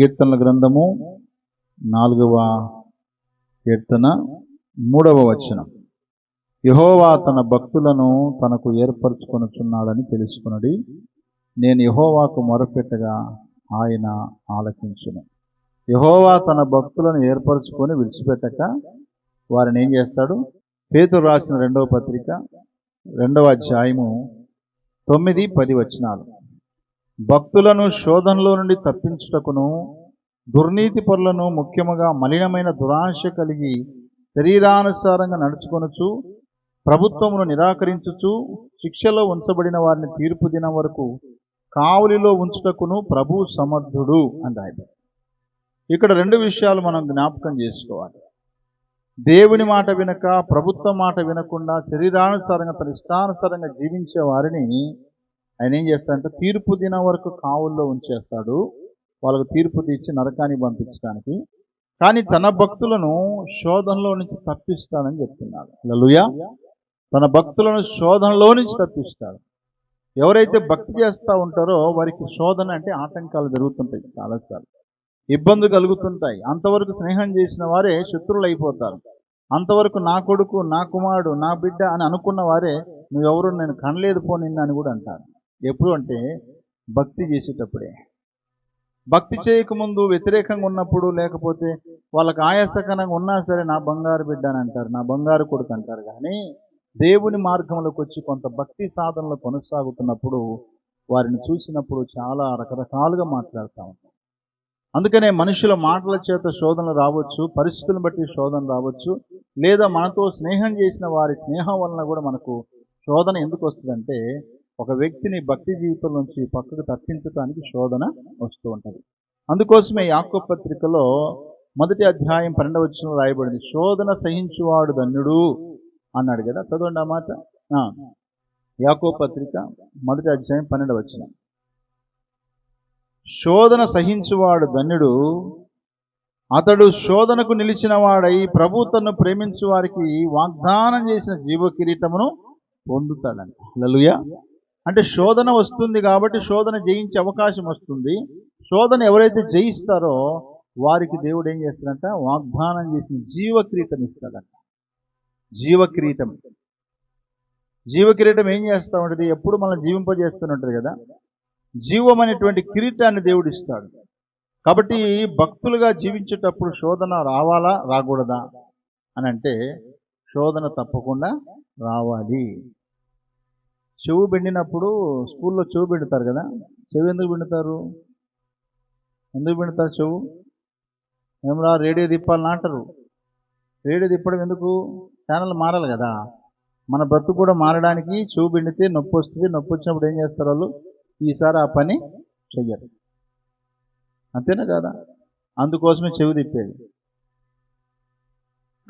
కీర్తనల గ్రంథము నాలుగవ కీర్తన మూడవ వచనం. యహోవా తన భక్తులను తనకు ఏర్పరచుకొనుచున్నాడని తెలుసుకున్నది నేను యహోవాకు మొరపెట్టగా ఆయన ఆలకించును. యహోవా తన భక్తులను ఏర్పరచుకొని విడిచిపెట్టక వారిని ఏం చేస్తాడు? పేతురు రాసిన రెండవ పత్రిక రెండవ అధ్యాయము తొమ్మిది పది వచనాలు. భక్తులను శోధనలో నుండి తప్పించుటకును దుర్నీతి పరులను ముఖ్యముగా మలినమైన దురాశ కలిగి శరీరానుసారంగా నడుచుకొనుచు ప్రభుత్వమును నిరాకరించుచు శిక్షలో ఉంచబడిన వారిని తీర్పు దినం వరకు కావలిలో ఉంచుటకును ప్రభు సమర్థుడు అని ఇక్కడ రెండు విషయాలు మనం జ్ఞాపకం చేసుకోవాలి. దేవుని మాట వినక ప్రభుత్వ మాట వినకుండా శరీరానుసారంగా తన ఇష్టానుసారంగా జీవించే వారిని ఆయన ఏం చేస్తాడంటే తీర్పు దినం వరకు కావుల్లో ఉంచేస్తాడు. వాళ్ళకు తీర్పు తీర్చి నరకాన్ని పంపించడానికి. కానీ తన భక్తులను శోధనలో నుంచి తప్పిస్తాడని చెప్తున్నాడు. లలుయా తన భక్తులను శోధనలో నుంచి తప్పిస్తాడు. ఎవరైతే భక్తి చేస్తూ ఉంటారో వారికి శోధన అంటే ఆటంకాలు జరుగుతుంటాయి చాలాసార్లు. ఇబ్బందులు కలుగుతుంటాయి. అంతవరకు స్నేహం చేసిన వారే శత్రువులు అయిపోతారు. అంతవరకు నా కొడుకు నా కుమారుడు నా బిడ్డ అని అనుకున్న వారే నువ్వెవరు? నేను కనలేదు పో అని కూడా అంటారు. ఎప్పుడు అంటే భక్తి చేసేటప్పుడే. భక్తి చేయకముందు వ్యతిరేకంగా ఉన్నప్పుడు లేకపోతే వాళ్ళకి ఆయాసకరంగా ఉన్నా సరే నా బంగారు బిడ్డ అని అంటారు నా బంగారు కొడుకు అంటారు. కానీ దేవుని మార్గంలోకి వచ్చి కొంత భక్తి సాధనలో కొనసాగుతున్నప్పుడు వారిని చూసినప్పుడు చాలా రకరకాలుగా మాట్లాడుతూ ఉంటాం. అందుకనే మనుషుల మాటల చేత శోధనలు రావచ్చు పరిస్థితులను బట్టి శోధన రావచ్చు లేదా మనతో స్నేహం చేసిన వారి స్నేహం వలన కూడా మనకు శోధన ఎందుకు వస్తుందంటే ఒక వ్యక్తిని భక్తి జీవితం నుంచి పక్కకు తప్పించడానికి శోధన వస్తూ ఉంటుంది. అందుకోసమే యాకో పత్రికలో మొదటి అధ్యాయం పన్నెండవ వచ్చిన రాయబడింది. శోధన సహించువాడు ధన్యుడు అన్నాడు కదా. చదవండి ఆ మాట. యాకో పత్రిక మొదటి అధ్యాయం పన్నెండవ వచ్చిన శోధన సహించువాడు ధన్యుడు అతడు శోధనకు నిలిచిన వాడై ప్రభుత్వను ప్రేమించు వారికి వాగ్దానం చేసిన జీవ కిరీటమును పొందుతాడంట లలుయా అంటే శోధన వస్తుంది కాబట్టి శోధన జయించే అవకాశం వస్తుంది. శోధన ఎవరైతే జయిస్తారో వారికి దేవుడు ఏం చేస్తాడంట? వాగ్దానం చేసిన జీవ ఇస్తాడంట. జీవ కిరీటం ఏం చేస్తూ ఉంటుంది? ఎప్పుడు మనం జీవింపజేస్తూనే కదా? జీవం అనేటువంటి కిరీటాన్ని దేవుడు ఇస్తాడు. కాబట్టి భక్తులుగా జీవించేటప్పుడు శోధన రావాలా? రాకూడదా? అని అంటే శోధన తప్పకుండా రావాలి. చెవు బెండినప్పుడు స్కూల్లో చెవు బెండుతారు కదా? చెవు ఎందుకు బెండుతారు ఎందుకు బెండుతారు చెవు? ఏమరా రేడియో తిప్పాలని అంటారు. రేడియో తిప్పడం ఎందుకు? ఛానల్ మారాలి కదా. మన బ్రతుకు కూడా మారడానికి చెవు బెండితే నొప్పి వస్తుంది. నొప్పి వచ్చినప్పుడు ఏం చేస్తారు వాళ్ళు? ఈసారి ఆ పని చెయ్యరు. అంతేనా కదా? అందుకోసమే చెవి తిప్పేది.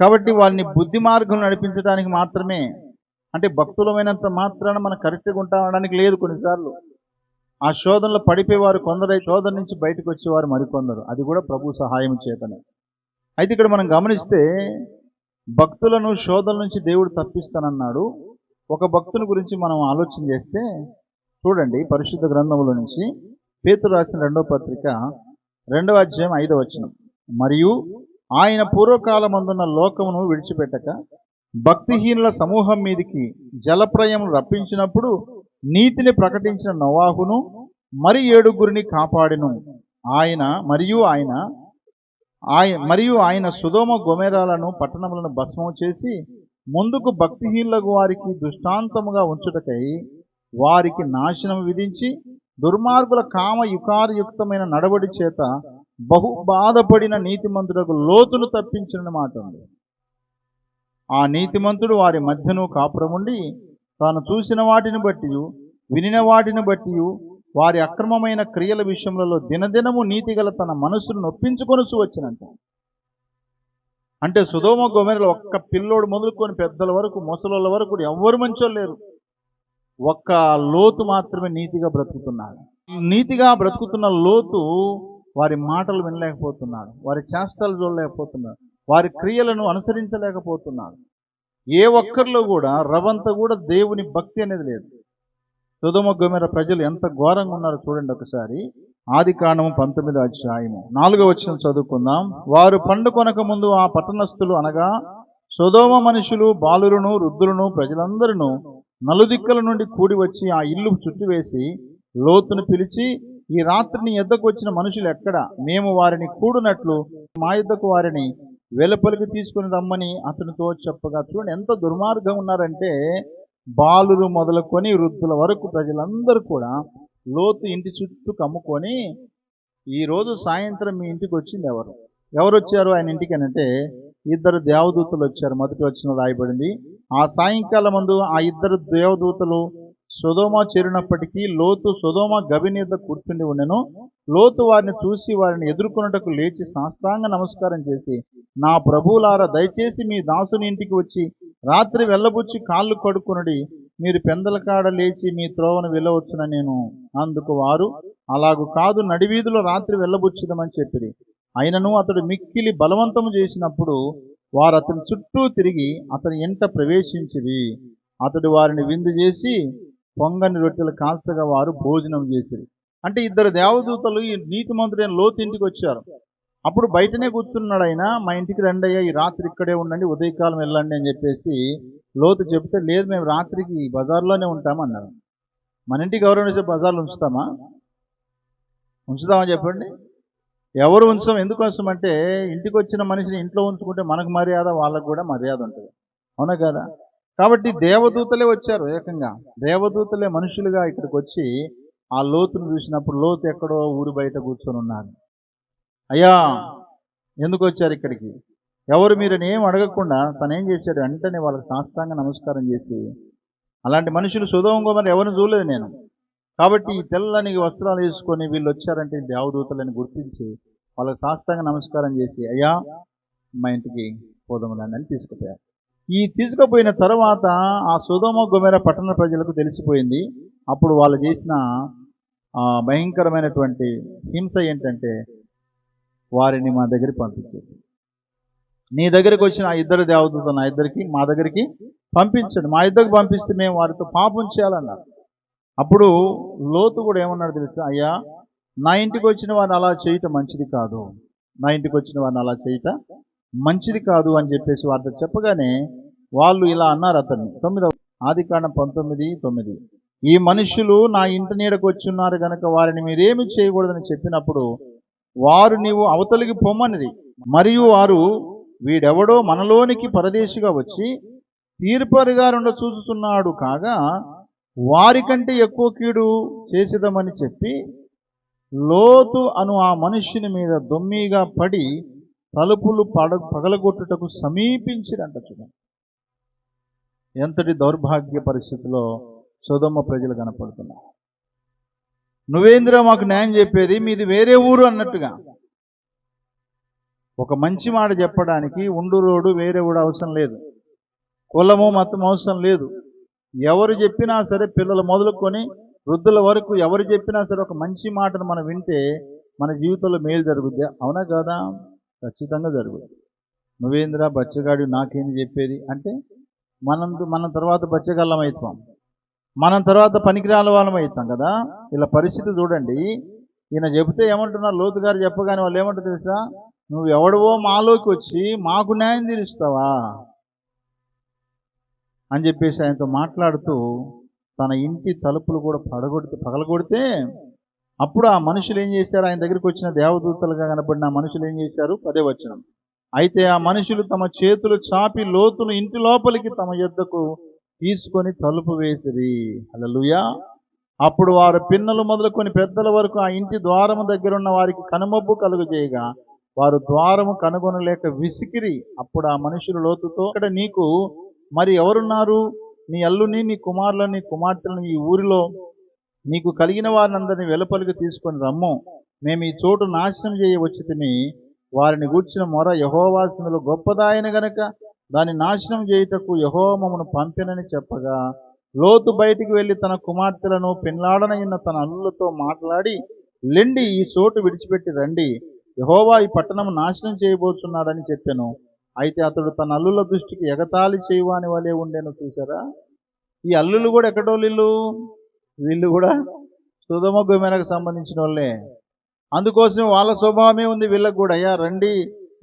కాబట్టి వాళ్ళని బుద్ధి మార్గం నడిపించడానికి మాత్రమే అంటే భక్తులమైనంత మాత్రాన మనం కరెక్ట్గా ఉంటామనడానికి లేదు కొన్నిసార్లు. ఆ శోధనలో పడిపోయేవారు కొందరు శోధన నుంచి బయటకు వచ్చేవారు మరికొందరు. అది కూడా ప్రభు సహాయం చేతనే. అయితే ఇక్కడ మనం గమనిస్తే భక్తులను శోధన నుంచి దేవుడు తప్పిస్తానన్నాడు. ఒక భక్తుని గురించి మనం ఆలోచన చేస్తే చూడండి పరిశుద్ధ గ్రంథంలో నుంచి పేతురు రాసిన రెండవ పత్రిక రెండవ అధ్యాయం ఐదవ వచనం. మరియు ఆయన పూర్వకాలమందున్న లోకమును విడిచిపెట్టక భక్తిహీనుల సమూహం మీదికి జలప్రయం రప్పించినప్పుడు నీతిని ప్రకటించిన నవాహును మరి ఏడుగురిని కాపాడిను. ఆయన మరియు ఆయన ఆయన మరియు ఆయన సుధోమ గొమెరాలను పట్టణములను భస్మం చేసి ముందుకు భక్తిహీనులకు వారికి దృష్టాంతముగా ఉంచుటకై వారికి నాశనం విధించి దుర్మార్గుల కామ యుకారయుక్తమైన నడవడి చేత బహు బాధపడిన నీతిమంతులకు లోతును తప్పించిన మాట ఉంది ఆ నీతిమంతుడు వారి మధ్యను కాపురముండి తాను చూసిన వాటిని బట్టి వినిన వాటిని బట్టి వారి అక్రమమైన క్రియల విషయములలో దినదినము నీతిగల తన మనసును నొప్పించుకొనుచు వచ్చినంట. అంటే సుధోమ గోమెరలు ఒక్క పిల్లోడు మొదలుకొని పెద్దల వరకు ముసలోళ్ళ వరకు ఎవ్వరు మంచోళ్ళు లేరు. ఒక్క లోతు మాత్రమే నీతిగా బ్రతుకుతున్నాడు. నీతిగా బ్రతుకుతున్న లోతు వారి మాటలు వినలేకపోతున్నాడు. వారి చేష్టలు చూడలేకపోతున్నాడు. వారి క్రియలను అనుసరించలేకపోతున్నారు. ఏ ఒక్కరిలో కూడా రవంత కూడా దేవుని భక్తి అనేది లేదు. సుధమ గొమెర ప్రజలు ఎంత ఘోరంగా ఉన్నారో చూడండి ఒకసారి. ఆది కాండము పంతొమ్మిదో అధ్యాయము. నాలుగో వచ్చిన చదువుకుందాం. వారు పండుకొనక ముందు ఆ పట్టణస్థులు అనగా సుధోమ మనుషులు బాలులను వృద్ధులను ప్రజలందరూ నలుదిక్కల నుండి కూడి వచ్చి ఆ ఇల్లు చుట్టివేసి లోతును పిలిచి ఈ రాత్రిని ఎద్దకు వచ్చిన మనుషులు ఎక్కడ? మేము వారిని కూడునట్లు మా యుద్ధకు వారిని వెలుపలికి తీసుకుని రమ్మని అతనితో చెప్పగా చూడండి ఎంత దుర్మార్గం ఉన్నారంటే బాలురు మొదలుకొని వృద్ధుల వరకు ప్రజలందరూ కూడా లోతు ఇంటి చుట్టూ కమ్ముకొని ఈరోజు సాయంత్రం మీ ఇంటికి వచ్చింది ఎవరు? ఎవరు వచ్చారు ఆయన ఇంటికి అని అంటే ఇద్దరు దేవదూతలు వచ్చారు. మొదటి వచ్చిన రాయబడింది. ఆ సాయంకాలం ముందు ఆ ఇద్దరు దేవదూతలు సుధోమ చేరినప్పటికీ లోతు సుధోమ గవి మీద కూర్చుండి ఉండెను. లోతు వారిని చూసి వారిని ఎదుర్కొనుటకు లేచి సాష్టాంగ నమస్కారం చేసి నా ప్రభువులార దయచేసి మీ దాసుని ఇంటికి వచ్చి రాత్రి వెళ్ళబుచ్చి కాళ్ళు కడుక్కునడి. మీరు పెందల కాడ లేచి మీ త్రోవను వెళ్ళవచ్చున నేను. అందుకు వారు అలాగు కాదు నడివీధిలో రాత్రి వెళ్ళబుచ్చిదమని చెప్పిరి. అయినను అతడు మిక్కిలి బలవంతము చేసినప్పుడు వారు అతని చుట్టూ తిరిగి అతని ఎంట ప్రవేశించిరి. అతడు వారిని విందు చేసి పొంగని రొట్టెలు కాల్చగా వారు భోజనం చేసిరి. అంటే ఇద్దరు దేవదూతలు ఈ నీతిమంతుడైన లోతు ఇంటికి వచ్చారు. అప్పుడు బయటనే కూర్చున్నాడు ఆయన. మా ఇంటికి రండి అయ్యా ఈ రాత్రి ఇక్కడే ఉండండి ఉదయకాలం వెళ్ళండి అని చెప్పేసి లోతు చెప్తే లేదు మేము రాత్రికి బజార్లోనే ఉంటామన్నారు మన ఇంటికి ఎవరైనా వచ్చి బజార్లో ఉంచుతామా? ఉంచుతామా చెప్పండి. ఎవరు ఉంచం ఎందుకోసం అంటే ఇంటికి వచ్చిన మనిషిని ఇంట్లో ఉంచుకుంటే మనకు మర్యాద వాళ్ళకు కూడా మర్యాద ఉంటుంది. అవునా కదా? కాబట్టి దేవదూతలే వచ్చారు ఏకంగా. దేవదూతలే మనుషులుగా ఇక్కడికి వచ్చి ఆ లోతును చూసినప్పుడు లోతు ఎక్కడో ఊరి బయట కూర్చొని ఉన్నారు. అయ్యా ఎందుకు వచ్చారు ఇక్కడికి? ఎవరు మీరని ఏం అడగకుండా తను ఏం చేశాడు? వెంటనే వాళ్ళకి సాష్టాంగ నమస్కారం చేసి అలాంటి మనుషులు సుధోంగోమని ఎవరిని చూడలేదు నేను. కాబట్టి ఈ తెల్లని వస్త్రాలు వేసుకొని వీళ్ళు వచ్చారంటే దేవదూతలని గుర్తించి వాళ్ళకి సాష్టాంగ నమస్కారం చేసి అయ్యా మా ఇంటికి పోదములని అని తీసుకుపోయారు. ఈ తీసుకుపోయిన తర్వాత ఆ సుధమ గుమెర పట్టణ ప్రజలకు తెలిసిపోయింది. అప్పుడు వాళ్ళు చేసిన భయంకరమైనటువంటి హింస ఏంటంటే వారిని మా దగ్గరికి పంపించేసి. నీ దగ్గరికి వచ్చిన ఆ ఇద్దరు దేవతలు నా ఇద్దరికి మా దగ్గరికి పంపించండి. మా ఇద్దరికి పంపిస్తే మేము వారితో పాపం చేయాలన్నారు. అప్పుడు లోతు కూడా ఏమన్నాడు తెలుసా? అయ్యా నా ఇంటికి వచ్చిన వారిని అలా చేయటం మంచిది కాదు. నా ఇంటికి వచ్చిన వారిని అలా చేయటం మంచిది కాదు అని చెప్పేసి వారితో చెప్పగానే వాళ్ళు ఇలా అన్నారు అతన్ని. తొమ్మిదవ ఆది కాండం పంతొమ్మిది తొమ్మిది. ఈ మనుషులు నా ఇంటి నీడకు వచ్చి ఉన్నారు గనక వారిని మీరేమి చేయకూడదని చెప్పినప్పుడు వారు నీవు అవతలికి పొమ్మనిది. మరియు వారు వీడెవడో మనలోనికి పరదేశిగా వచ్చి తీర్పరిగా రెండు చూస్తున్నాడు కాగా వారికంటే ఎక్కువ కీడు చేసేదమని చెప్పి లోతు అను ఆ మనుష్యుని మీద దొమ్మిగా పడి తలుపులు పడ పగలగొట్టుటకు సమీపించిరంట చూడండి. ఎంతటి దౌర్భాగ్య పరిస్థితిలో సోదమ్మ ప్రజలు కనపడుతున్నారు. నువ్వేంద్ర మాకు న్యాయం చెప్పేది? మీది వేరే ఊరు అన్నట్టుగా. ఒక మంచి మాట చెప్పడానికి ఉండు రోడ్డు వేరే ఊడు అవసరం లేదు. కులము మతం అవసరం లేదు. ఎవరు చెప్పినా సరే పిల్లలు మొదలుకొని వృద్ధుల వరకు ఎవరు చెప్పినా సరే ఒక మంచి మాటను మనం వింటే మన జీవితంలో మేలు జరుగుద్ది. అవునా కదా? ఖచ్చితంగా జరుగుతుంది. నువ్వేంద్రా బచ్చగాడు నాకేంది చెప్పేది? అంటే మనం మనం తర్వాత బచ్చగల్లం అవుతాం. మనం తర్వాత పనికిరాల వాళ్ళం అవుతాం కదా? ఇలా పరిస్థితి చూడండి. ఈయన చెబితే ఏమంటున్నారు? లోతు గారు చెప్పగానే వాళ్ళు ఏమంటారు తెలుసా? నువ్వు ఎవడవో మాలోకి వచ్చి మాకు న్యాయం తీరుస్తావా? అని చెప్పేసి ఆయనతో మాట్లాడుతూ తన ఇంటి తలుపులు కూడా పడగొడితే పగలగొడితే అప్పుడు ఆ మనుషులు ఏం చేశారు? ఆయన దగ్గరికి వచ్చిన దేవదూతలుగా కనపడిన ఆ మనుషులు ఏం చేశారు? పదే వచనం. అయితే ఆ మనుషులు తమ చేతులు చాపి లోతును ఇంటి లోపలికి తమ యొద్దకు తీసుకొని తలుపు వేసిరి. అలలుయా అప్పుడు వారు పిన్నలు మొదలుకొని పెద్దల వరకు ఆ ఇంటి ద్వారము దగ్గర ఉన్న వారికి కనుమబ్బు కలుగజేయగా వారు ద్వారము కనుగొనలేక విసికిరి. అప్పుడు ఆ మనుషులు లోతుతో ఇక్కడ నీకు మరి ఎవరున్నారు? నీ అల్లుని నీ కుమారులని నీ కుమార్తెలను ఈ ఊరిలో నీకు కలిగిన వారినందరినీ వెలుపలికి తీసుకొని రమ్ము. మేము ఈ చోటు నాశనం చేయవచ్చుతిమి. వారిని గూర్చిన మొర యహోవాసనలు గొప్పదాయన గనక దాన్ని నాశనం చేయుటకు యహోమమును మమ్మను పంపినని చెప్పగా లోతు బయటికి వెళ్ళి తన కుమార్తెలను పెళ్ళాడనైన తన అల్లులతో మాట్లాడి లెండి ఈ చోటు విడిచిపెట్టి రండి. యహోవా ఈ పట్టణం నాశనం చేయబోతున్నాడని చెప్పాను. అయితే అతడు తన అల్లుల దృష్టికి ఎగతాళి చేయవాని వలె ఉండేను చూసారా ఈ అల్లులు కూడా ఎక్కడో వీళ్ళు కూడా సుధమ గుమెనకు సంబంధించిన వాళ్ళే. అందుకోసం వాళ్ళ స్వభావమే ఉంది వీళ్ళకు కూడా. అయ్యా రండి.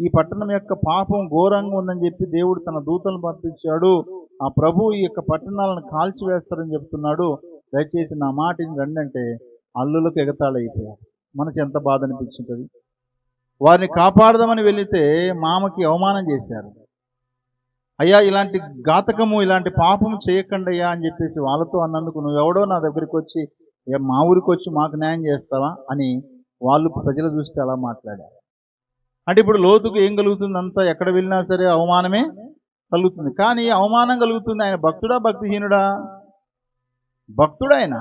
ఈ పట్టణం యొక్క పాపం ఘోరంగా ఉందని చెప్పి దేవుడు తన దూతలను పంపించాడు. ఆ ప్రభు ఈ యొక్క పట్టణాలను కాల్చివేస్తారని చెప్తున్నాడు. దయచేసి నా మాటిని రండి అంటే అల్లులకు ఎగతాళి మనసు ఎంత బాధ అనిపించుంటుంది. వారిని కాపాడదామని వెళితే మామకి అవమానం చేశారు. అయ్యా ఇలాంటి ఘాతకము ఇలాంటి పాపం చేయకండి అయ్యా అని చెప్పేసి వాళ్ళతో అన్నందుకు నువ్వు ఎవడో నా దగ్గరికి వచ్చి మా ఊరికి వచ్చి మాకు న్యాయం చేస్తావా అని వాళ్ళు ప్రజలు చూస్తే అలా మాట్లాడారు. అంటే ఇప్పుడు లోతుకు ఏం కలుగుతుంది? అంతా ఎక్కడ వెళ్ళినా సరే అవమానమే కలుగుతుంది. కానీ అవమానం కలుగుతుంది ఆయన భక్తుడా భక్తిహీనుడా? భక్తుడైన.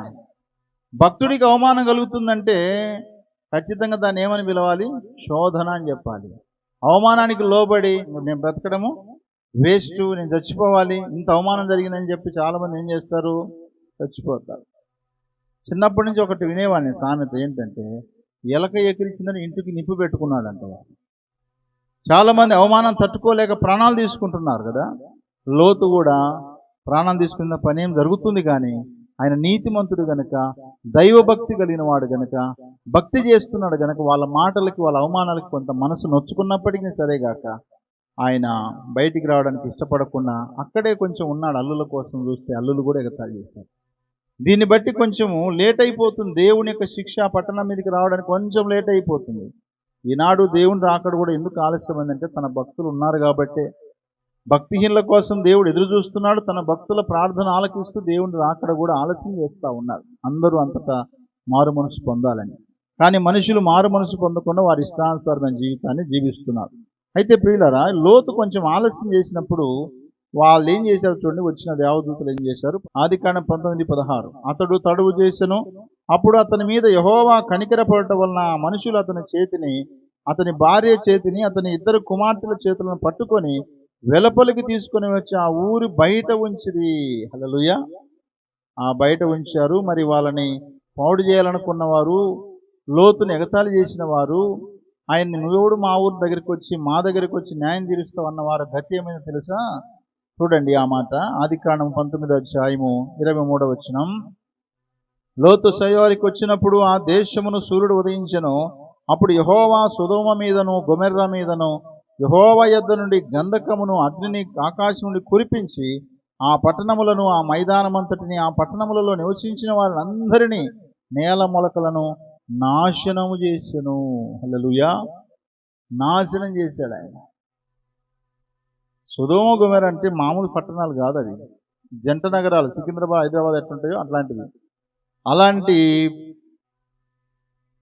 భక్తుడికి అవమానం కలుగుతుందంటే ఖచ్చితంగా దాన్ని ఏమని పిలవాలి? శోధన అని చెప్పాలి. అవమానానికి లోబడి నేను బ్రతకడము వేస్ట్ నేను చచ్చిపోవాలి ఇంత అవమానం జరిగిందని చెప్పి చాలామంది ఏం చేస్తారు? చచ్చిపోతారు. చిన్నప్పటి నుంచి ఒకటి వినేవాడిని సామెత ఏంటంటే ఎలక ఎకిరిచిందని ఇంటికి నిప్పు పెట్టుకున్నాడంట వాడు. చాలామంది అవమానం తట్టుకోలేక ప్రాణాలు తీసుకుంటున్నారు కదా. లోతు కూడా ప్రాణం తీసుకున్న పని ఏం జరుగుతుంది కానీ ఆయన నీతిమంతుడు గనుక దైవభక్తి కలిగిన వాడు గనక భక్తి చేస్తున్నాడు గనక వాళ్ళ మాటలకి వాళ్ళ అవమానాలకి కొంత మనసు నొచ్చుకున్నప్పటికీ సరేగాక ఆయన బయటికి రావడానికి ఇష్టపడకుండా అక్కడే కొంచెం ఉన్నాడు అల్లుల కోసం చూస్తే అల్లులు కూడా ఎగతాళి చేశారు. దీన్ని బట్టి కొంచెము లేట్ అయిపోతుంది. దేవుని యొక్క శిక్ష పట్టణం మీదకి రావడానికి కొంచెం లేట్ అయిపోతుంది. ఈనాడు దేవుని రాకడ కూడా ఎందుకు ఆలస్యమైందంటే తన భక్తులు ఉన్నారు కాబట్టే. భక్తిహీనుల కోసం దేవుడు ఎదురు చూస్తున్నాడు. తన భక్తుల ప్రార్థన ఆలకిస్తూ దేవుని రాకడ కూడా ఆలస్యం చేస్తూ ఉన్నారు. అందరూ అంతటా మారు మనసు పొందాలని. కానీ మనుషులు మారు మనసు పొందకుండా వారి ఇష్టానుసారమైన జీవితాన్ని జీవిస్తున్నారు. అయితే ప్రియులరా లోతు కొంచెం ఆలస్యం చేసినప్పుడు వాళ్ళు ఏం చేశారు చూడండి వచ్చిన దేవదూతలు ఏం చేశారు? ఆది కాండం పంతొమ్మిది పదహారు. అతడు తడువు చేసెను. అప్పుడు అతని మీద యహోవా కనికరపడటం వలన మనుషులు అతని చేతిని అతని భార్య చేతిని అతని ఇద్దరు కుమార్తెల చేతులను పట్టుకొని వెలపలికి తీసుకొని వచ్చి ఆ ఊరి బయట ఉంచిది హలలుయ ఆ బయట ఉంచారు. మరి వాళ్ళని పౌడు చేయాలనుకున్న వారు లోతుని ఎగతాళి చేసిన వారు ఆయన్ని నువ్వెవడు మా ఊరి దగ్గరికి వచ్చి మా దగ్గరికి వచ్చి న్యాయం తీరుస్తావు అన్న వారి గతి తెలుసా? చూడండి ఆ మాట. ఆది కాండం పంతొమ్మిదో అధ్యాయము ఇరవై మూడవ వచ్చినం లోతు సయోరికి వచ్చినప్పుడు ఆ దేశమును సూర్యుడు ఉదయించెను. అప్పుడు యహోవా సుధోమ మీదను గుమెర్ర మీదను యహోవ యొద్ద నుండి గంధకమును అగ్నిని ఆకాశం నుండి కురిపించి ఆ పట్టణములను ఆ మైదానమంతటిని ఆ పట్టణములలో నివసించిన వాళ్ళందరినీ నేల మొలకలను నాశనము చేసెను. హలలుయా నాశనం చేశాడు ఆయన. సుధోమ గుమెర అంటే మామూలు పట్టణాలు కాదు అవి జంట నగరాలు సికింద్రాబాద్ హైదరాబాద్ ఎట్లుంటాయో అట్లాంటివి. అలాంటి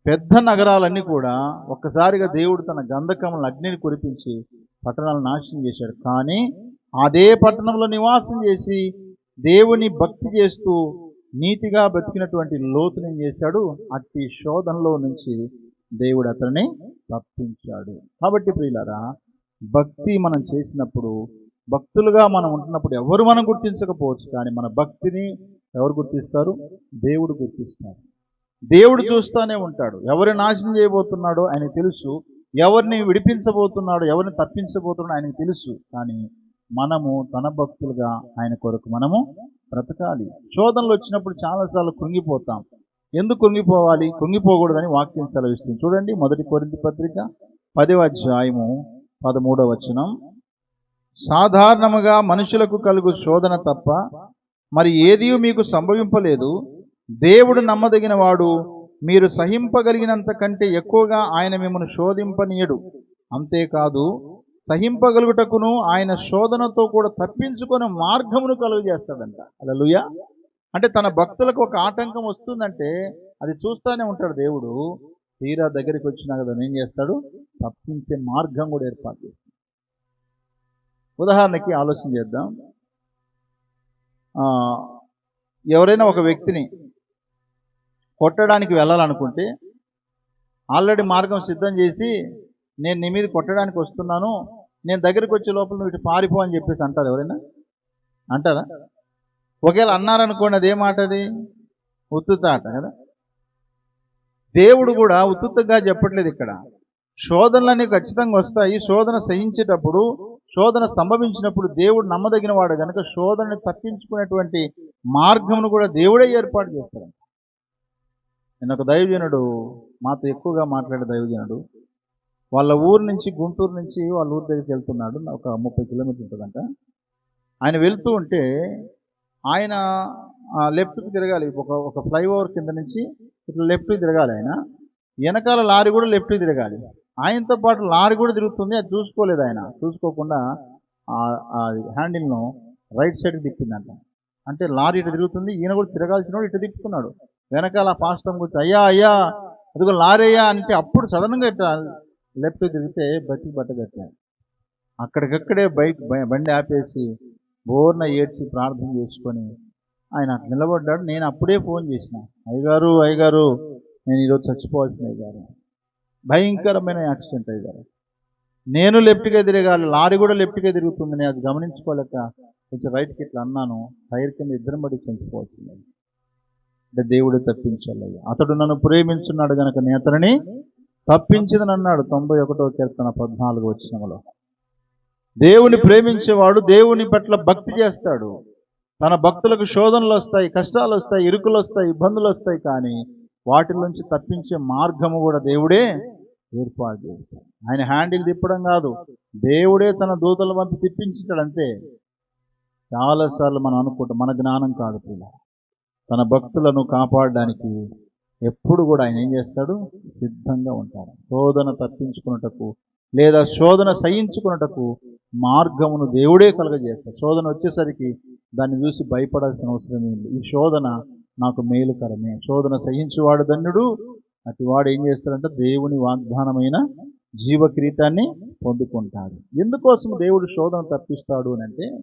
పెద్ద నగరాలన్నీ కూడా ఒక్కసారిగా దేవుడు తన గంధకములను అగ్నిని కురిపించి పట్టణాలు నాశనం చేశాడు. కానీ అదే పట్టణంలో నివాసం చేసి దేవుని భక్తి చేస్తూ నీతిగా బతికినటువంటి లోతుని చేశాడు? అట్టి శోధనలో నుంచి దేవుడు అతన్ని తప్పించాడు కాబట్టి ప్రియులారా భక్తి మనం చేసినప్పుడు భక్తులుగా మనం ఉంటున్నప్పుడు ఎవరు మనం గుర్తించకపోవచ్చు కానీ మన భక్తిని ఎవరు గుర్తిస్తారు? దేవుడు గుర్తిస్తారు. దేవుడు చూస్తూనే ఉంటాడు. ఎవరిని నాశనం చేయబోతున్నాడో ఆయనకు తెలుసు. ఎవరిని విడిపించబోతున్నాడో ఎవరిని తప్పించబోతున్నాడో ఆయనకు తెలుసు. కానీ మనము తన భక్తులుగా ఆయన కొరకు మనము బ్రతకాలి. శోధనలు వచ్చినప్పుడు చాలాసార్లు కృంగిపోతాం. ఎందుకు కృంగిపోవాలి? కృంగిపోకూడదని వాక్యం సెలవిస్తుంది. చూడండి మొదటి కొరింథీ పత్రిక పదవ అధ్యాయము పదమూడవ వచనం. సాధారణముగా మనుషులకు కలుగు శోధన తప్ప మరి ఏదీ మీకు సంభవింపలేదు. దేవుడు నమ్మదగిన వాడు మీరు సహింపగలిగినంత కంటే ఎక్కువగా ఆయన మిమ్మల్ని శోధింపనీయడు. అంతేకాదు సహింపగలుగుటకును ఆయన శోధనతో కూడా తప్పించుకునే మార్గమును కలుగజేస్తాడంట. చేస్తాడంట అలలుయ అంటే తన భక్తులకు ఒక ఆటంకం వస్తుందంటే అది చూస్తానే ఉంటాడు దేవుడు. తీరా దగ్గరికి వచ్చినా కదా ఏం చేస్తాడు? తప్పించే మార్గం కూడా ఏర్పాటు చేస్తాడు. ఉదాహరణకి ఆలోచన చేద్దాం. ఎవరైనా ఒక వ్యక్తిని కొట్టడానికి వెళ్ళాలనుకుంటే ఆల్రెడీ మార్గం సిద్ధం చేసి నేను నీ మీద కొట్టడానికి వస్తున్నాను నేను దగ్గరికి వచ్చే లోపల నువ్వు ఇటు పారిపో అని చెప్పేసి అంటారు ఎవరైనా? అంటారా? ఒకవేళ అన్నారనుకోండి అది ఏ మాట అది? ఉత్తుత ఆట కదా? దేవుడు కూడా ఉత్తుతగా చెప్పట్లేదు ఇక్కడ. శోధనలన్నీ ఖచ్చితంగా వస్తాయి. శోధన సహించేటప్పుడు శోధన సంభవించినప్పుడు దేవుడు నమ్మదగిన వాడు కనుక శోధనని తప్పించుకునేటువంటి మార్గమును కూడా దేవుడే ఏర్పాటు చేస్తాడు నేను ఒక దైవజనుడు మాతో ఎక్కువగా మాట్లాడే దైవజనుడు. వాళ్ళ ఊరు నుంచి గుంటూరు నుంచి వాళ్ళ ఊరి దగ్గరికి వెళ్తున్నాడు. ఒక ముప్పై కిలోమీటర్లు ఉంటుందంట. ఆయన వెళ్తూ ఉంటే ఆయన లెఫ్ట్కి తిరగాలి. ఒక ఒక ఫ్లైఓవర్ కింద నుంచి ఇట్లా లెఫ్ట్కి తిరగాలి ఆయన. వెనకాల లారీ కూడా లెఫ్ట్కి తిరగాలి. ఆయనతో పాటు లారీ కూడా తిరుగుతుంది. అది చూసుకోలేదు ఆయన. చూసుకోకుండా ఆ హ్యాండిల్ను రైట్ సైడ్కి తిప్పిందంట. అంటే లారీ ఇటు తిరుగుతుంది. ఈయన కూడా తిరగాల్సిన ఇటు తిప్పుకున్నాడు వెనకాల పాస్టమ్ కూర్చో అయ్యా అయ్యా అదిగో లారీ అయ్యా అంటే అప్పుడు సడన్గా ఇట్లా లెఫ్ట్ తిరిగితే బతికి బట్టగట్టాను అక్కడికక్కడే బైక్ బండి ఆపేసి బోర్న ఏడ్చి ప్రార్థన చేసుకొని ఆయన అట్లా నిలబడ్డాడు. నేను అప్పుడే ఫోన్ చేసిన. అయ్యగారు అయ్యగారు నేను ఈరోజు చచ్చిపోవాల్సిన అయ్యగారు. భయంకరమైన యాక్సిడెంట్ అయ్యగారు. నేను లెఫ్ట్గా తిరగాలి లారీ కూడా లెఫ్ట్గా తిరుగుతుంది. నేను అది గమనించుకోలేక కొంచెం రైట్కి ఇట్లా అన్నాను. టైర్ కింద ఇద్దరం బడి చనిపోవాల్సింది. అంటే దేవుడే తప్పించాలి అతడు నన్ను ప్రేమించున్నాడు కనుక నేను అతనిని తప్పించిందని అన్నాడు తొంభై ఒకటో కీర్తన పద్నాలుగు వచ్చినములో దేవుని ప్రేమించేవాడు దేవుని పట్ల భక్తి చేస్తాడు. తన భక్తులకు శోధనలు వస్తాయి కష్టాలు వస్తాయి ఇరుకులు వస్తాయి ఇబ్బందులు వస్తాయి కానీ వాటి నుంచి తప్పించే మార్గము కూడా దేవుడే ఏర్పాటు చేస్తాడు. ఆయన హ్యాండిల్ తిప్పడం కాదు దేవుడే తన దూతల వంతు తిప్పించాడు అంతే. చాలాసార్లు మనం అనుకుంటాం మన జ్ఞానం కాదు పిల్ల. తన భక్తులను కాపాడడానికి ఎప్పుడు కూడా ఆయన ఏం చేస్తాడు? సిద్ధంగా ఉంటాడు. శోధన తప్పించుకున్నటకు లేదా శోధన సహించుకున్నటకు మార్గమును దేవుడే కలగజేస్తాడు. శోధన వచ్చేసరికి దాన్ని చూసి భయపడాల్సిన అవసరం ఏంది ఈ శోధన నాకు మేలుకరమే. శోధన సహించువాడు ధన్యుడు. అటు ఏం చేస్తాడంటే దేవుని వాగ్దానమైన జీవక్రీతాన్ని పొందుకుంటాడు. ఎందుకోసం దేవుడు శోధన తప్పిస్తాడు అని అంటే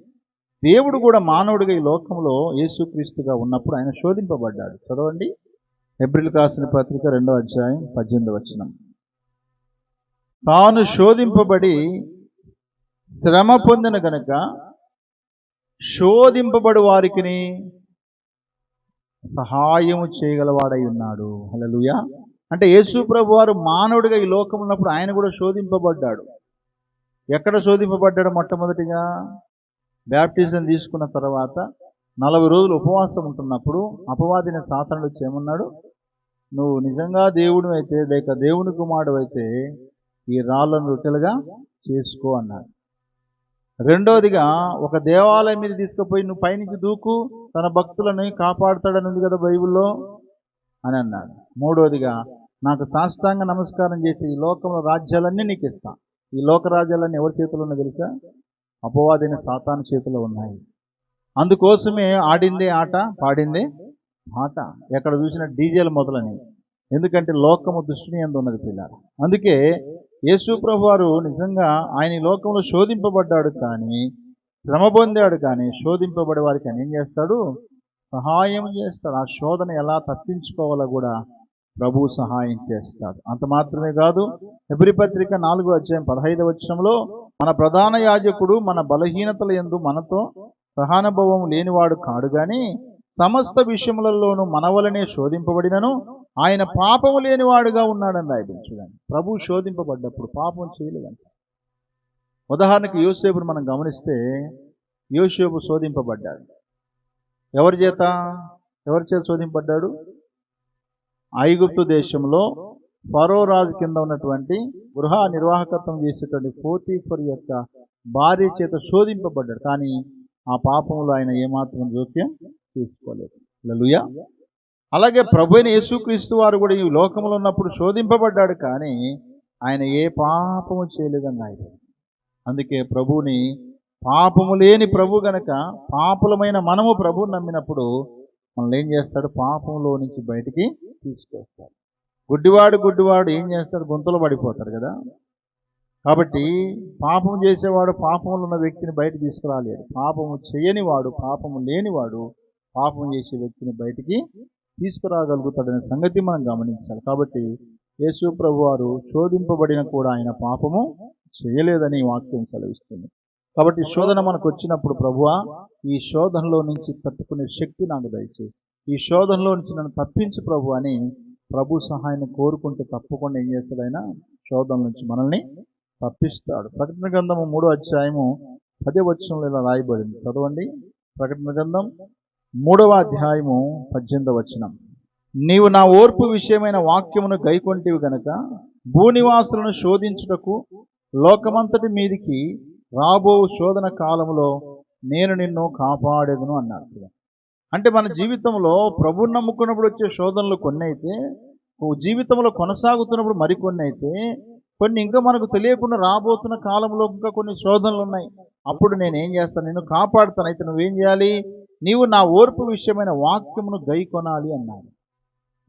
దేవుడు కూడా మానవుడిగా ఈ లోకంలో యేసుక్రీస్తుగా ఉన్నప్పుడు ఆయన శోధింపబడ్డాడు. చదవండి. ఏప్రిల్ కాసిన పత్రిక రెండవ అధ్యాయం పద్దెనిమిది వచ్చిన తాను శోధింపబడి శ్రమ పొందిన గనక శోధింపబడి వారికి సహాయము చేయగలవాడై ఉన్నాడు. హలలుయ అంటే యేసు ప్రభు వారు మానవుడిగా ఈ లోకం ఉన్నప్పుడు ఆయన కూడా శోధింపబడ్డాడు. ఎక్కడ శోధింపబడ్డాడు మొట్టమొదటిగా? బ్యాప్టిజం తీసుకున్న తర్వాత నలభై రోజులు ఉపవాసం ఉంటున్నప్పుడు అపవాదిని సాతనుడు చేయమన్నాడు నువ్వు నిజంగా దేవుడు అయితే లేక దేవుని కుమారుడు అయితే ఈ రాళ్ళను రొట్టెలుగా చేసుకో అన్నాడు. రెండోదిగా ఒక దేవాలయం మీద తీసుకుపోయి నువ్వు పైనుంచి దూకు తన భక్తులను కాపాడుతాడని ఉంది కదా బైబిల్లో అని అన్నాడు. మూడోదిగా నాకు సాష్టాంగ నమస్కారం చేసి ఈ లోకంలో రాజ్యాలన్నీ నీకు ఇస్తా. ఈ లోక రాజ్యాలన్నీ ఎవరి చేతిలో ఉన్నా తెలుసా? అపవాదైన సాతాను చేతిలో ఉన్నాయి. అందుకోసమే ఆడిందే ఆట పాడిందే మాట ఎక్కడ చూసిన డీజేలు మొదలని. ఎందుకంటే లోకము దృష్టిని ఎందు ఉన్నది పిల్లలు. అందుకే యేసు ప్రభు వారు నిజంగా ఆయన లోకంలో శోధింపబడ్డాడు కానీ శ్రమ పొందాడు కానీ శోధింపబడే వారికి ఆయన ఏం చేస్తాడు? సహాయం చేస్తాడు. ఆ శోధన ఎలా తప్పించుకోవాలో కూడా ప్రభు సహాయం చేస్తాడు. అంత మాత్రమే కాదు ఎబ్రి పత్రిక నాలుగో అధ్యాయం పదహైదు వచ్చంలో మన ప్రధాన యాజకుడు మన బలహీనతల ఎందు మనతో సహానుభవం లేనివాడు కాడు కానీ సమస్త విషయములలోనూ మనవలనే శోధింపబడినను. ఆయన పాపము లేనివాడుగా ఉన్నాడని రాయబడి ప్రభు శోధింపబడ్డప్పుడు పాపం చేయలేదంట. ఉదాహరణకి యోసేపును మనం గమనిస్తే యోసేపు శోధింపబడ్డాడు. ఎవరి చేత? ఎవరి చేత శోధింపడ్డాడు ఐగుప్తు దేశంలో ఫరో రాజు కింద ఉన్నటువంటి గృహ నిర్వాహకత్వం చేసేటువంటి పోతీఫర్ యొక్క భార్య చేత శోధింపబడ్డాడు. కానీ ఆ పాపంలో ఆయన ఏమాత్రం జోక్యం తీసుకోలేదు లలుయా అలాగే ప్రభు అయిన యేసుక్రీస్తు వారు కూడా ఈ లోకంలో ఉన్నప్పుడు శోధింపబడ్డాడు కానీ ఆయన ఏ పాపము చేయలేదని ఆయన అందుకే ప్రభుని పాపము లేని ప్రభు గనక పాపులమైన మనము ప్రభు నమ్మినప్పుడు మనల్ని ఏం చేస్తాడు? పాపంలో నుంచి బయటికి తీసుకొస్తాడు. గుడ్డివాడు గుడ్డివాడు ఏం చేస్తాడు? గుంతలు పడిపోతాడు కదా. కాబట్టి పాపం చేసేవాడు పాపంలో ఉన్న వ్యక్తిని బయట తీసుకురాలేడు. పాపము చేయనివాడు పాపము లేనివాడు పాపం చేసే వ్యక్తిని బయటికి తీసుకురాగలుగుతాడనే సంగతి మనం గమనించాలి. కాబట్టి యేసు ప్రభు వారు శోధింపబడిన కూడా ఆయన పాపము చేయలేదని వాక్యం సెలవిస్తుంది. కాబట్టి శోధన మనకు వచ్చినప్పుడు ప్రభువా ఈ శోధనలో నుంచి తట్టుకునే శక్తి నాకు దయచే ఈ శోధనలో నుంచి నన్ను తప్పించు ప్రభు అని ప్రభు సహాయాన్ని కోరుకుంటే తప్పకుండా ఏం చేస్తాడైనా శోధన నుంచి మనల్ని తప్పిస్తాడు. ప్రకటన గ్రంథము మూడో అధ్యాయము పదే వచ్చంలో ఇలా రాయబడింది. చదవండి. ప్రకటన గ్రంథం మూడవ అధ్యాయము పద్దెనిమిదవ వచనం. నీవు నా ఓర్పు విషయమైన వాక్యమును గైకొంటివి గనక భూనివాసులను శోధించుటకు లోకమంతటి మీదికి రాబో శోధన కాలంలో నేను నిన్ను కాపాడేదను అన్నాడు అంటే మన జీవితంలో ప్రభుని నమ్ముకున్నప్పుడు వచ్చే శోధనలు కొన్ని అయితే జీవితంలో కొనసాగుతున్నప్పుడు మరికొన్ని అయితే కొన్ని ఇంకా మనకు తెలియకుండా రాబోతున్న కాలంలో ఇంకా కొన్ని శోధనలు ఉన్నాయి. అప్పుడు నేను ఏం చేస్తాను? నేను కాపాడుతాను. అయితే నువ్వేం చేయాలి? నీవు నా ఓర్పు విషయమైన వాక్యమును గై కొనాలి అన్నాడు.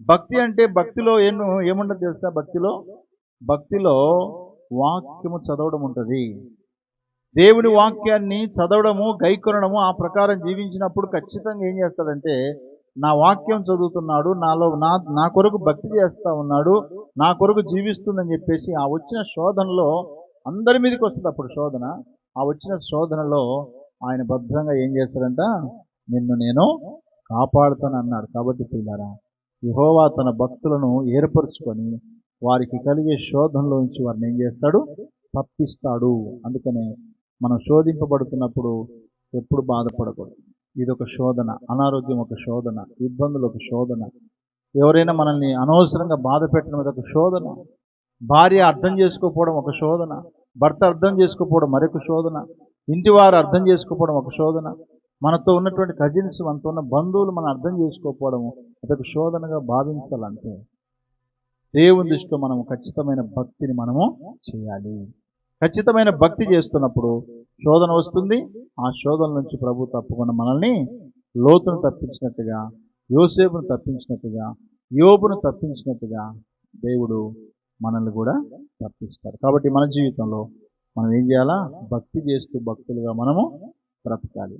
భక్తి అంటే భక్తిలో ఏం ఏముండదు తెలుసా భక్తిలో? భక్తిలో వాక్యము చదవడం ఉంటుంది. దేవుని వాక్యాన్ని చదవడము గైకొనడము ఆ ప్రకారం జీవించినప్పుడు ఖచ్చితంగా ఏం చేస్తాడంటే నా వాక్యం చదువుతున్నాడు నాలో నా నా కొరకు భక్తి చేస్తా ఉన్నాడు నా కొరకు జీవిస్తుందని చెప్పేసి ఆ వచ్చిన శోధనలో అందరి మీదకి వస్తుంది అప్పుడు శోధన. ఆ వచ్చిన శోధనలో ఆయన భద్రంగా ఏం చేస్తాడంట? నిన్ను నేను కాపాడుతాను అన్నాడు. కాబట్టి పిల్లరా యహోవా తన భక్తులను ఏర్పరచుకొని వారికి కలిగే శోధనలో నుంచి వారిని ఏం చేస్తాడు? తప్పిస్తాడు. అందుకనే మనం శోధింపబడుతున్నప్పుడు ఎప్పుడు బాధపడకూడదు. ఇది ఒక శోధన అనారోగ్యం ఒక శోధన ఇబ్బందులు ఒక శోధన. ఎవరైనా మనల్ని అనవసరంగా బాధ పెట్టడం ఒక శోధన భార్య అర్థం చేసుకోకపోవడం ఒక శోధన భర్త అర్థం చేసుకోకపోవడం మరొక శోధన ఇంటి వారు అర్థం చేసుకోకపోవడం ఒక శోధన మనతో ఉన్నటువంటి కజిన్స్ మనతో ఉన్న బంధువులు మనం అర్థం చేసుకోకపోవడం అదొక శోధనగా భావించాలంటే దేవుని దృష్టిలో మనం ఖచ్చితమైన భక్తిని మనము చేయాలి. ఖచ్చితమైన భక్తి చేస్తున్నప్పుడు శోధన వస్తుంది. ఆ శోధన నుంచి ప్రభు తప్పకుండా మనల్ని లోతును తప్పించినట్టుగా యోసేపును తప్పించినట్టుగా యోబును తప్పించినట్టుగా దేవుడు మనల్ని కూడా తప్పిస్తారు కాబట్టి మన జీవితంలో మనం ఏం చేయాలా? భక్తి చేస్తూ భక్తులుగా మనము బ్రతకాలి.